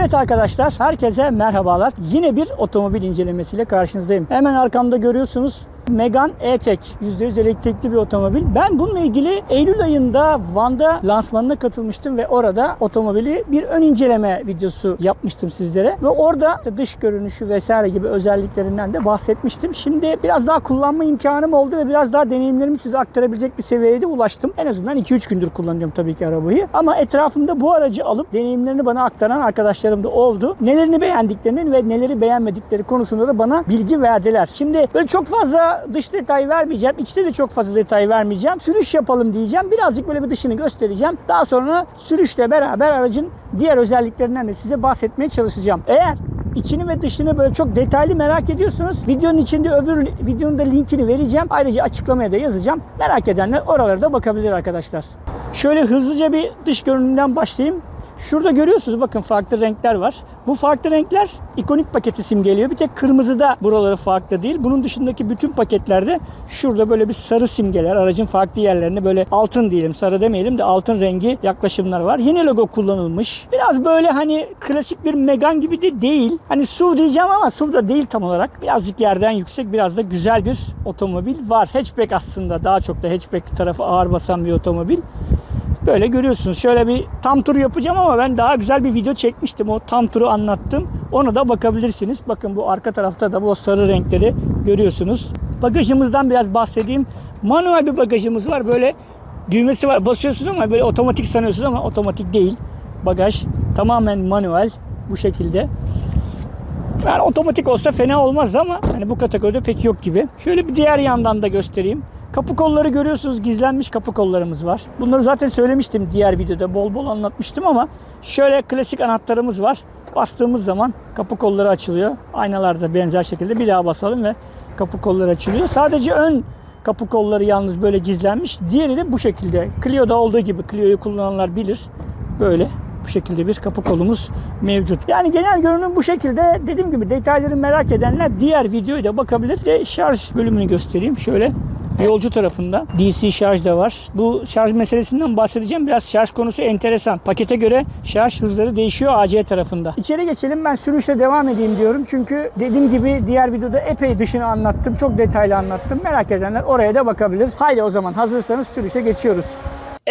Evet arkadaşlar, herkese merhabalar. Yine bir otomobil incelemesiyle karşınızdayım. Hemen arkamda görüyorsunuz Megane E-Tech %100 elektrikli bir otomobil. Ben bununla ilgili Eylül ayında Van'da lansmanına katılmıştım ve orada otomobili bir ön inceleme videosu yapmıştım sizlere. Ve orada işte dış görünüşü vesaire gibi özelliklerinden de bahsetmiştim. Şimdi biraz daha kullanma imkanım oldu ve biraz daha deneyimlerimi size aktarabilecek bir seviyeye de ulaştım. En azından 2-3 gündür kullanıyorum tabii ki arabayı. Ama etrafımda bu aracı alıp deneyimlerini bana aktaran arkadaşlarım da oldu. Nelerini beğendiklerini ve neleri beğenmedikleri konusunda da bana bilgi verdiler. Şimdi böyle çok fazla dış detay vermeyeceğim. İçte de çok fazla detay vermeyeceğim. Sürüş yapalım diyeceğim. Birazcık böyle bir dışını göstereceğim. Daha sonra sürüşle beraber aracın diğer özelliklerinden de size bahsetmeye çalışacağım. Eğer içini ve dışını böyle çok detaylı merak ediyorsunuz. Videonun içinde öbür videonun da linkini vereceğim. Ayrıca açıklamaya da yazacağım. Merak edenler oralara da bakabilir arkadaşlar. Şöyle hızlıca bir dış görünümden başlayayım. Şurada görüyorsunuz bakın farklı renkler var. Bu farklı renkler ikonik paketi simgeliyor. Bir tek kırmızıda buraları farklı değil. Bunun dışındaki bütün paketlerde şurada böyle bir sarı simgeler. Aracın farklı yerlerinde böyle altın diyelim sarı demeyelim de altın rengi yaklaşımlar var. Yeni logo kullanılmış. Biraz böyle hani klasik bir Megane gibi de değil. Hani SUV diyeceğim ama SUV da değil tam olarak. Birazcık yerden yüksek biraz da güzel bir otomobil var. Hatchback aslında daha çok da hatchback tarafı ağır basan bir otomobil. Böyle görüyorsunuz. Şöyle bir tam tur yapacağım ama ben daha güzel bir video çekmiştim. O tam turu anlattım. Ona da bakabilirsiniz. Bakın bu arka tarafta da bu sarı renkleri görüyorsunuz. Bagajımızdan biraz bahsedeyim. Manuel bir bagajımız var. Böyle düğmesi var. Basıyorsunuz ama böyle otomatik sanıyorsunuz ama otomatik değil. Bagaj tamamen manuel bu şekilde. Yani otomatik olsa fena olmazdı ama hani bu kategoride pek yok gibi. Şöyle bir diğer yandan da göstereyim. Kapı kolları görüyorsunuz gizlenmiş kapı kollarımız var. Bunları zaten söylemiştim diğer videoda bol bol anlatmıştım ama şöyle klasik anahtarımız var. Bastığımız zaman kapı kolları açılıyor. Aynalarda benzer şekilde bir daha basalım ve kapı kolları açılıyor. Sadece ön kapı kolları yalnız böyle gizlenmiş. Diğeri de bu şekilde. Clio'da olduğu gibi Clio'yu kullananlar bilir. Böyle şekilde bir kapı kolumuz mevcut. Yani genel görünüm bu şekilde. Dediğim gibi detayları merak edenler diğer videoya da bakabilir. De şarj bölümünü göstereyim. Şöyle Yolcu tarafında DC şarj da var. Bu şarj meselesinden bahsedeceğim. Biraz şarj konusu enteresan. Pakete göre şarj hızları değişiyor AC tarafında. İçeri geçelim. Ben sürüşle devam edeyim diyorum. Çünkü dediğim gibi diğer videoda epey dışını anlattım. Çok detaylı anlattım. Merak edenler oraya da bakabilir. Haydi o zaman hazırsanız sürüşe geçiyoruz.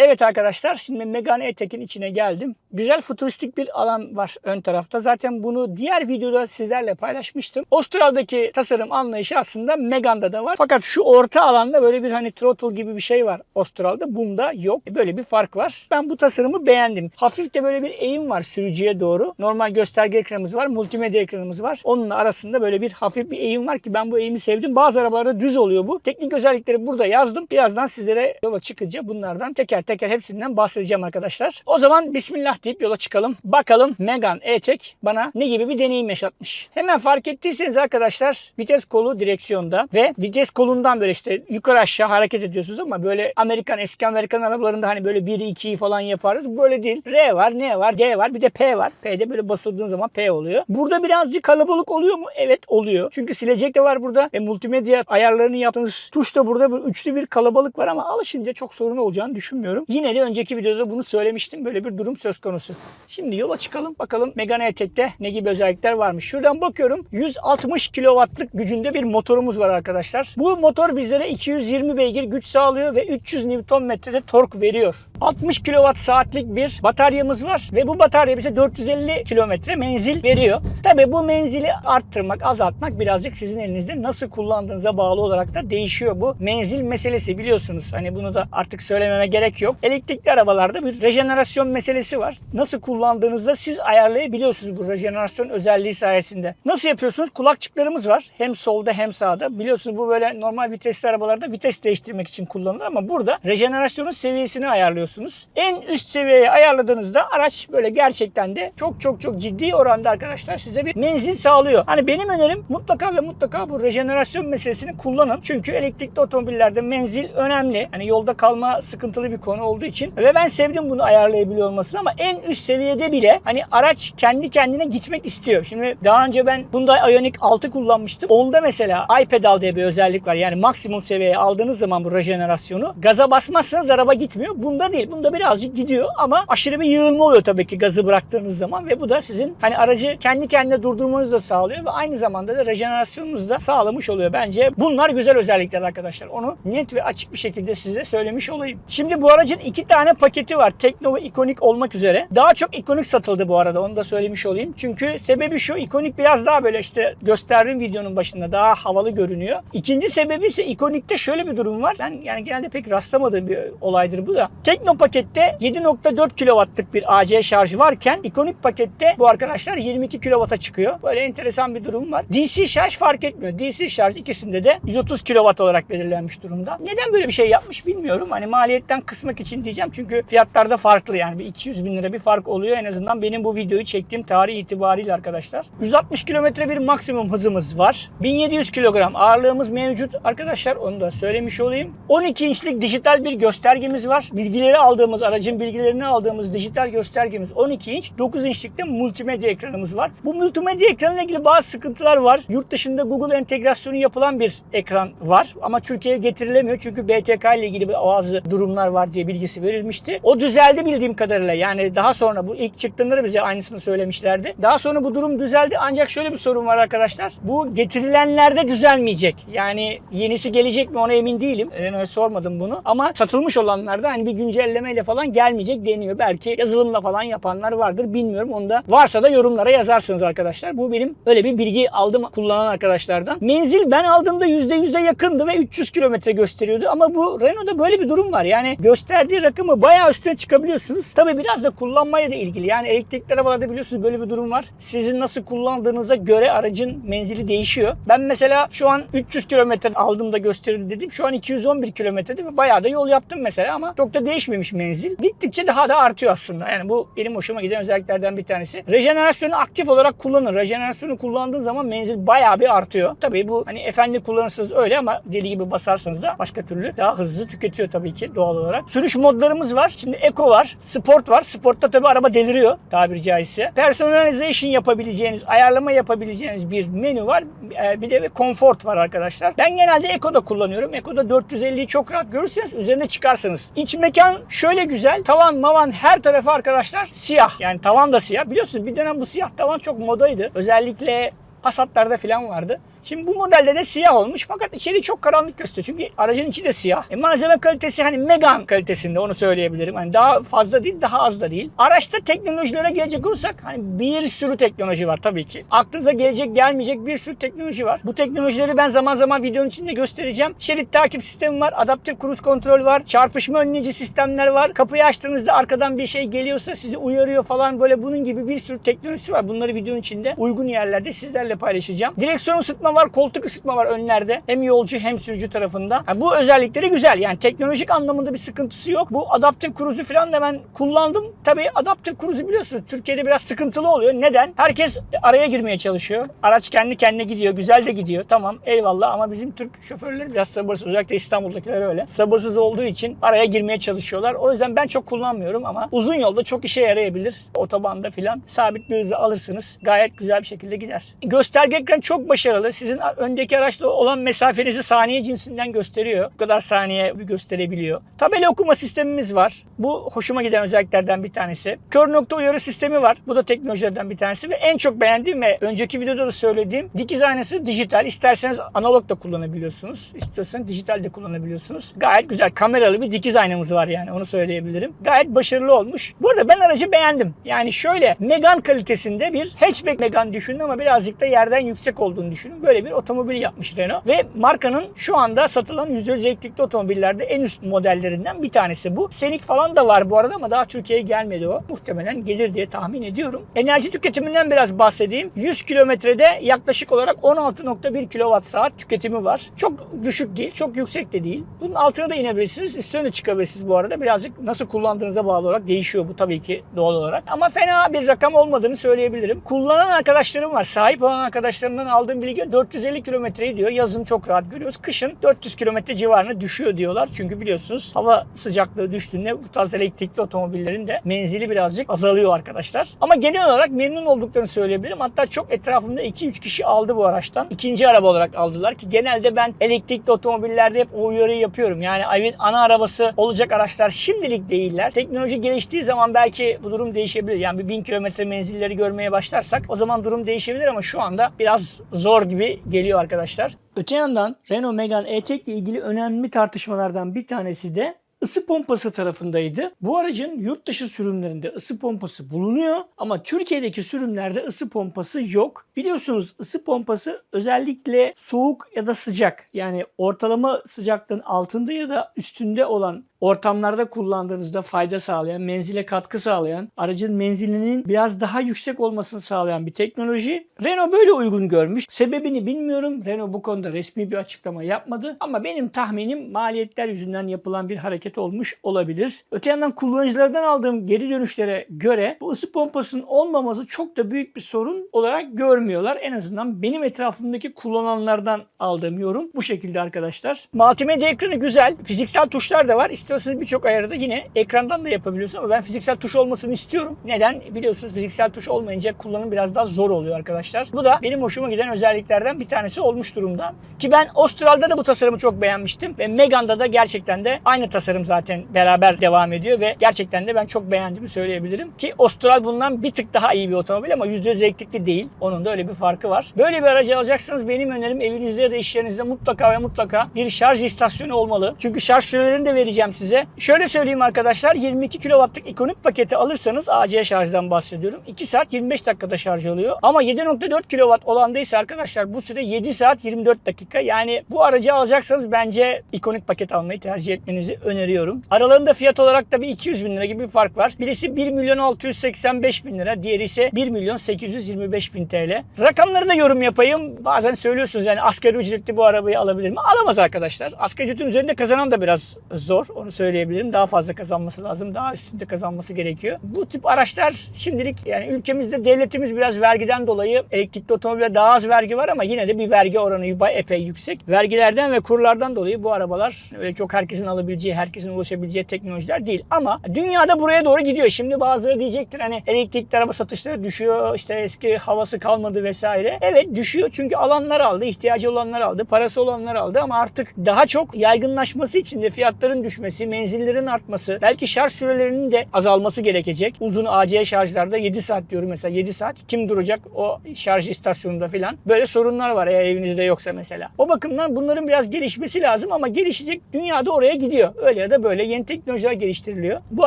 Evet arkadaşlar şimdi Megane E-Tech'in içine geldim. Güzel futuristik bir alan var ön tarafta. Zaten bunu diğer videoda sizlerle paylaşmıştım. Ostral'daki tasarım anlayışı aslında Megane'da da var. Fakat şu orta alanda böyle bir hani throttle gibi bir şey var Ostral'da. Bunda yok. Böyle bir fark var. Ben bu tasarımı beğendim. Hafif de böyle bir eğim var sürücüye doğru. Normal gösterge ekranımız var. Multimedya ekranımız var. Onun arasında böyle bir hafif bir eğim var ki ben bu eğimi sevdim. Bazı arabalarda düz oluyor bu. Teknik özellikleri burada yazdım. Birazdan sizlere yola çıkınca bunlardan teker teker hepsinden bahsedeceğim arkadaşlar. O zaman bismillah deyip yola çıkalım. Bakalım Megane E-Tech bana ne gibi bir deneyim yaşatmış. Hemen fark ettiyseniz arkadaşlar vites kolu direksiyonda ve vites kolundan böyle işte yukarı aşağı hareket ediyorsunuz ama böyle Amerikan eski Amerikan arabalarında hani böyle 1'i 2'yi falan yaparız. Böyle değil. R var, N var, G var bir de P var. P'de böyle basıldığın zaman P oluyor. Burada birazcık kalabalık oluyor mu? Evet oluyor. Çünkü silecek de var burada ve multimedya ayarlarını yaptığınız tuş da burada böyle üçlü bir kalabalık var ama alışınca çok sorun olacağını düşünmüyorum. Yine de önceki videoda bunu söylemiştim. Böyle bir durum söz konusu. Şimdi yola çıkalım. Bakalım Megane E-Tech'te ne gibi özellikler varmış. Şuradan bakıyorum. 160 kW'lık gücünde bir motorumuz var arkadaşlar. Bu motor bizlere 220 beygir güç sağlıyor ve 300 Nm'de tork veriyor. 60 kWh saatlik bir bataryamız var ve bu batarya bize 450 kilometre menzil veriyor. Tabi bu menzili arttırmak, azaltmak birazcık sizin elinizde nasıl kullandığınıza bağlı olarak da değişiyor bu. Menzil meselesi biliyorsunuz. Hani bunu da artık söylememe gerek yok. Elektrikli arabalarda bir rejenerasyon meselesi var. Nasıl kullandığınızda siz ayarlayabiliyorsunuz bu rejenerasyon özelliği sayesinde. Nasıl yapıyorsunuz? Kulakçıklarımız var. Hem solda hem sağda. Biliyorsunuz bu böyle normal vitesli arabalarda vites değiştirmek için kullanılır ama burada rejenerasyonun seviyesini ayarlıyorsunuz. En üst seviyeye ayarladığınızda araç böyle gerçekten de çok çok çok ciddi oranda arkadaşlar size bir menzil sağlıyor. Hani benim önerim mutlaka ve mutlaka bu rejenerasyon meselesini kullanın. Çünkü elektrikli otomobillerde menzil önemli. Hani yolda kalma sıkıntılı bir konu. Konu olduğu için ve ben sevdim bunu ayarlayabiliyor olmasını ama en üst seviyede bile hani araç kendi kendine gitmek istiyor. Şimdi daha önce ben Hyundai Ioniq 6 kullanmıştım. Onda mesela iPedal diye bir özellik var. Yani maksimum seviyeye aldığınız zaman bu rejenerasyonu gaza basmazsanız araba gitmiyor. Bunda değil. Bunda birazcık gidiyor ama aşırı bir yığılma oluyor tabii ki gazı bıraktığınız zaman ve bu da sizin hani aracı kendi kendine durdurmanızı da sağlıyor ve aynı zamanda da rejenerasyonunuzu da sağlamış oluyor bence. Bunlar güzel özellikler arkadaşlar. Onu net ve açık bir şekilde size söylemiş olayım. Şimdi bu aracın iki tane paketi var. Tekno ve ikonik olmak üzere. Daha çok ikonik satıldı bu arada. Onu da söylemiş olayım. Çünkü sebebi şu. ikonik biraz daha böyle işte gösterdiğim videonun başında daha havalı görünüyor. İkinci sebebi ise ikonikte şöyle bir durum var. Ben yani genelde pek rastlamadığım bir olaydır bu da. Tekno pakette 7.4 kW'lık bir AC şarjı varken ikonik pakette bu arkadaşlar 22 kW'a çıkıyor. Böyle enteresan bir durum var. DC şarj fark etmiyor. DC şarj ikisinde de 130 kW olarak belirlenmiş durumda. Neden böyle bir şey yapmış bilmiyorum. Hani maliyetten kısmak için diyeceğim. Çünkü fiyatlarda farklı yani bir 200 bin lira bir fark oluyor. En azından benim bu videoyu çektiğim tarih itibariyle arkadaşlar. 160 kilometre bir maksimum hızımız var. 1700 kilogram ağırlığımız mevcut. Arkadaşlar onu da söylemiş olayım. 12 inçlik dijital bir göstergemiz var. Bilgileri aldığımız, aracın bilgilerini aldığımız dijital göstergemiz 12 inç. 9 inçlikte multimedya ekranımız var. Bu multimedya ekranıyla ilgili bazı sıkıntılar var. Yurt dışında Google entegrasyonu yapılan bir ekran var. Ama Türkiye'ye getirilemiyor. Çünkü BTK ile ilgili bazı durumlar var diye bilgisi verilmişti. O düzeldi bildiğim kadarıyla. Yani daha sonra bu ilk çıktığında da bize aynısını söylemişlerdi. Daha sonra bu durum düzeldi. Ancak şöyle bir sorun var arkadaşlar. Bu getirilenlerde düzelmeyecek. Yani yenisi gelecek mi ona emin değilim. Renault'a sormadım bunu. Ama satılmış olanlarda hani bir güncellemeyle falan gelmeyecek deniyor. Belki yazılımla falan yapanlar vardır. Bilmiyorum. Onu da varsa da yorumlara yazarsınız arkadaşlar. Bu benim öyle bir bilgi aldım kullanan arkadaşlardan. Menzil ben aldığımda %100'e yakındı ve 300 kilometre gösteriyordu. Ama bu Renault'da böyle bir durum var. Yani gösterdiği rakamı bayağı üstüne çıkabiliyorsunuz. Tabii biraz da kullanmaya da ilgili. Yani elektrikli arabalarda biliyorsunuz böyle bir durum var. Sizin nasıl kullandığınıza göre aracın menzili değişiyor. Ben mesela şu an 300 kilometre aldığımda gösterildi dedim. Şu an 211 kilometrede ve bayağı da yol yaptım mesela ama çok da değişmemiş menzil. Gittikçe daha da artıyor aslında. Yani bu benim hoşuma giden özelliklerden bir tanesi. Rejenerasyonu aktif olarak kullanın. Rejenerasyonu kullandığın zaman menzil bayağı bir artıyor. Tabii bu hani efendi kullanırsınız öyle ama deli gibi basarsanız da başka türlü daha hızlı tüketiyor tabii ki doğal olarak. Sürüş modlarımız var. Şimdi Eco var, Sport var. Sport'ta tabii araba deliriyor tabiri caizse. Personalization yapabileceğiniz, ayarlama yapabileceğiniz bir menü var. Ee, Bir de bir Comfort var arkadaşlar. Ben genelde Eco'da kullanıyorum. Eco'da 450'yi çok rahat görürseniz üzerine çıkarsanız. İç mekan şöyle güzel. Tavan mavan her tarafı arkadaşlar siyah. Yani tavan da siyah. Biliyorsunuz bir dönem bu siyah tavan çok modaydı. Özellikle Passat'larda falan vardı. Şimdi bu modelde de siyah olmuş fakat içeri çok karanlık gösteriyor. Çünkü aracın içi de siyah. E, malzeme kalitesi hani Megane kalitesinde onu söyleyebilirim. Hani daha fazla değil daha az da değil. Araçta teknolojilere gelecek olursak hani bir sürü teknoloji var tabii ki. Aklınıza gelecek gelmeyecek bir sürü teknoloji var. Bu teknolojileri ben zaman zaman videonun içinde göstereceğim. Şerit takip sistemi var. Adaptif cruise kontrol var. Çarpışma önleyici sistemler var. Kapıyı açtığınızda arkadan bir şey geliyorsa sizi uyarıyor falan böyle bunun gibi bir sürü teknolojisi var. Bunları videonun içinde uygun yerlerde sizlerle paylaşacağım. Direksiyon ısıtma var, koltuk ısıtma var önlerde. Hem yolcu hem sürücü tarafında. Yani bu özellikleri güzel. Yani teknolojik anlamında bir sıkıntısı yok. Bu adaptif cruise'u falan da ben kullandım. Tabii adaptif cruise'u biliyorsunuz Türkiye'de biraz sıkıntılı oluyor. Neden? Herkes araya girmeye çalışıyor. Araç kendi kendine gidiyor. Güzel de gidiyor. Tamam eyvallah ama bizim Türk şoförleri biraz sabırsız. Özellikle İstanbul'dakiler öyle. Sabırsız olduğu için araya girmeye çalışıyorlar. O yüzden ben çok kullanmıyorum ama uzun yolda çok işe yarayabilir. Otobanda filan sabit bir hızı alırsınız. Gayet güzel bir şekilde gider. Gösterge ekran çok başarılı. Sizin öndeki araçla olan mesafenizi saniye cinsinden gösteriyor. Bu kadar saniye gösterebiliyor. Tabela okuma sistemimiz var. Bu hoşuma giden özelliklerden bir tanesi. Kör nokta uyarı sistemi var. Bu da teknolojilerden bir tanesi ve en çok beğendiğim ve önceki videoda da söylediğim dikiz aynası dijital. İsterseniz analog da kullanabiliyorsunuz. İstiyorsanız dijital de kullanabiliyorsunuz. Gayet güzel kameralı bir dikiz aynamız var yani onu söyleyebilirim. Gayet başarılı olmuş. Bu arada ben aracı beğendim. Yani şöyle Megane kalitesinde bir hatchback Megane düşünün ama birazcık da yerden yüksek olduğunu düşünün. Böyle bir otomobil yapmış Renault ve markanın şu anda satılan %100 elektrikli otomobillerde en üst modellerinden bir tanesi bu. Senik falan da var bu arada ama daha Türkiye'ye gelmedi o. Muhtemelen gelir diye tahmin ediyorum. Enerji tüketiminden biraz bahsedeyim. 100 kilometrede yaklaşık olarak 16.1 kWh tüketimi var. Çok düşük değil, çok yüksek de değil. Bunun altına da inebilirsiniz, üstüne de çıkabilirsiniz bu arada. Birazcık nasıl kullandığınıza bağlı olarak değişiyor bu tabii ki doğal olarak. Ama fena bir rakam olmadığını söyleyebilirim. Kullanan arkadaşlarım var. Sahip olan arkadaşlarımdan aldığım bilgi 450 kilometreyi diyor yazın çok rahat görüyoruz. Kışın 400 kilometre civarına düşüyor diyorlar. Çünkü biliyorsunuz hava sıcaklığı düştüğünde bu tarz elektrikli otomobillerin de menzili birazcık azalıyor arkadaşlar. Ama genel olarak memnun olduklarını söyleyebilirim. Hatta çok etrafımda 2-3 kişi aldı bu araçtan. İkinci araba olarak aldılar ki genelde ben elektrikli otomobillerde hep o uyarıyı yapıyorum. Yani evin ana arabası olacak araçlar şimdilik değiller. Teknoloji geliştiği zaman belki bu durum değişebilir. Yani bir 1000 kilometre menzilleri görmeye başlarsak o zaman durum değişebilir ama şu anda biraz zor gibi geliyor arkadaşlar. Öte yandan Renault Megane E-Tech ile ilgili önemli tartışmalardan bir tanesi de ısı pompası tarafındaydı. Bu aracın yurt dışı sürümlerinde ısı pompası bulunuyor ama Türkiye'deki sürümlerde ısı pompası yok. Biliyorsunuz ısı pompası özellikle soğuk ya da sıcak yani ortalama sıcaklığın altında ya da üstünde olan ortamlarda kullandığınızda fayda sağlayan, menzile katkı sağlayan, aracın menzilinin biraz daha yüksek olmasını sağlayan bir teknoloji. Renault böyle uygun görmüş. Sebebini bilmiyorum. Renault bu konuda resmi bir açıklama yapmadı. Ama benim tahminim maliyetler yüzünden yapılan bir hareket olmuş olabilir. Öte yandan kullanıcılardan aldığım geri dönüşlere göre bu ısı pompasının olmaması çok da büyük bir sorun olarak görmüyorlar. En azından benim etrafımdaki kullananlardan aldığım yorum bu şekilde arkadaşlar. Multimedya ekranı güzel. Fiziksel tuşlar da var. İstiyorsanız birçok ayarı da yine ekrandan da yapabiliyorsunuz ama ben fiziksel tuş olmasını istiyorum. Neden? Biliyorsunuz fiziksel tuş olmayınca kullanım biraz daha zor oluyor arkadaşlar. Bu da benim hoşuma giden özelliklerden bir tanesi olmuş durumda. Ki ben Austral'da da bu tasarımı çok beğenmiştim ve Megane'da da gerçekten de aynı tasarım zaten beraber devam ediyor ve gerçekten de ben çok beğendiğimi söyleyebilirim. Ki Austral bundan bir tık daha iyi bir otomobil ama %100 elektrikli değil. Onun da öyle bir farkı var. Böyle bir aracı alacaksanız benim önerim evinizde ya da iş yerinizde mutlaka ve mutlaka bir şarj istasyonu olmalı. Çünkü şarj sürelerini de vereceğim. Şöyle söyleyeyim arkadaşlar 22 kW'lık ekonomik paketi alırsanız AC şarjdan bahsediyorum. 2 saat 25 dakikada şarj oluyor. Ama 7.4 kW olandaysa arkadaşlar bu süre 7 saat 24 dakika. Yani bu aracı alacaksanız bence ikonik paket almayı tercih etmenizi öneriyorum. Aralarında fiyat olarak da bir 200 bin lira gibi bir fark var. Birisi 1 milyon 685 bin lira. Diğeri ise 1 milyon 825 bin TL. Rakamları da yorum yapayım. Bazen söylüyorsunuz yani asgari ücretli bu arabayı alabilir mi? Alamaz arkadaşlar. Asgari ücretin üzerinde kazanan da biraz zor. Onu söyleyebilirim. Daha fazla kazanması lazım. Daha üstünde kazanması gerekiyor. Bu tip araçlar şimdilik yani ülkemizde devletimiz biraz vergiden dolayı elektrikli otomobile daha az vergi var ama yine de bir vergi oranı epey yüksek. Vergilerden ve kurlardan dolayı bu arabalar öyle çok herkesin alabileceği, herkesin ulaşabileceği teknolojiler değil. Ama dünyada buraya doğru gidiyor. Şimdi bazıları diyecektir hani elektrikli araba satışları düşüyor, işte eski havası kalmadı vesaire. Evet düşüyor çünkü alanlar aldı, ihtiyacı olanlar aldı, parası olanlar aldı ama artık daha çok yaygınlaşması için de fiyatların düşmesi, menzillerin artması, belki şarj sürelerinin de azalması gerekecek. Uzun AC şarjlarda 7 saat diyorum mesela 7 saat. Kim duracak o şarj istasyonunda filan? Böyle sorunlar var eğer evinizde yoksa mesela. O bakımdan bunların biraz gelişmesi lazım ama gelişecek dünyada oraya gidiyor. Öyle ya da böyle yeni teknolojiler geliştiriliyor. Bu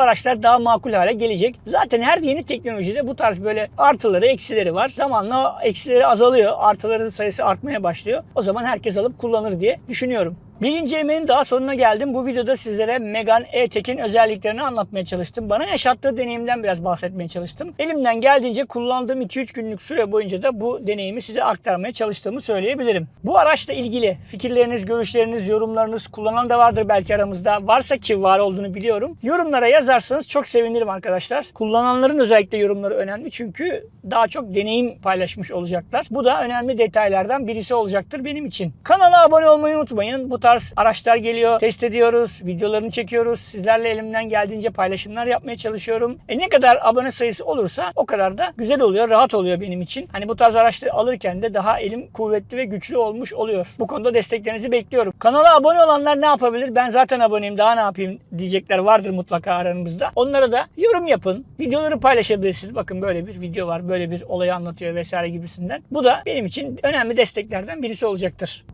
araçlar daha makul hale gelecek. Zaten her yeni teknolojide bu tarz böyle artıları, eksileri var. Zamanla eksileri azalıyor. Artıların sayısı artmaya başlıyor. O zaman herkes alıp kullanır diye düşünüyorum. Bir incelemenin daha sonuna geldim. Bu videoda sizlere Megane E-Tech'in özelliklerini anlatmaya çalıştım. Bana yaşattığı deneyimden biraz bahsetmeye çalıştım. Elimden geldiğince kullandığım 2-3 günlük süre boyunca da bu deneyimi size aktarmaya çalıştığımı söyleyebilirim. Bu araçla ilgili fikirleriniz, görüşleriniz, yorumlarınız kullanan da vardır belki aramızda. Varsa ki var olduğunu biliyorum. Yorumlara yazarsanız çok sevinirim arkadaşlar. Kullananların özellikle yorumları önemli çünkü daha çok deneyim paylaşmış olacaklar. Bu da önemli detaylardan birisi olacaktır benim için. Kanala abone olmayı unutmayın. Bu tarz araçlar geliyor. Test ediyoruz. Videolarını çekiyoruz. Sizlerle elimden geldiğince paylaşımlar yapmaya çalışıyorum. E ne kadar abone sayısı olursa o kadar da güzel oluyor. Rahat oluyor benim için. Hani bu tarz araçları alırken de daha elim kuvvetli ve güçlü olmuş oluyor. Bu konuda desteklerinizi bekliyorum. Kanala abone olanlar ne yapabilir? Ben zaten aboneyim daha ne yapayım diyecekler vardır mutlaka aranızda. Onlara da yorum yapın. Videoları paylaşabilirsiniz. Bakın böyle bir video var. Böyle bir olayı anlatıyor vesaire gibisinden. Bu da benim için önemli desteklerden birisi olacaktır.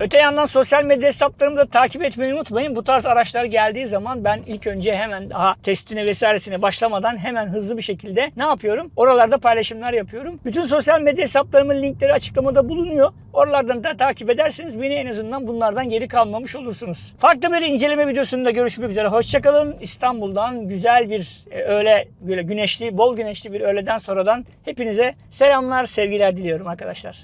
Öte yandan sosyal medya hesaplarımı da takip etmeyi unutmayın. Bu tarz araçlar geldiği zaman ben ilk önce hemen daha testine vesairesine başlamadan hemen hızlı bir şekilde ne yapıyorum? Oralarda paylaşımlar yapıyorum. Bütün sosyal medya hesaplarımın linkleri açıklamada bulunuyor. Oralardan da takip ederseniz beni en azından bunlardan geri kalmamış olursunuz. Farklı bir inceleme videosunda görüşmek üzere. Hoşçakalın. İstanbul'dan güzel bir e, öğle, böyle güneşli, bol güneşli bir öğleden sonradan hepinize selamlar, sevgiler diliyorum arkadaşlar.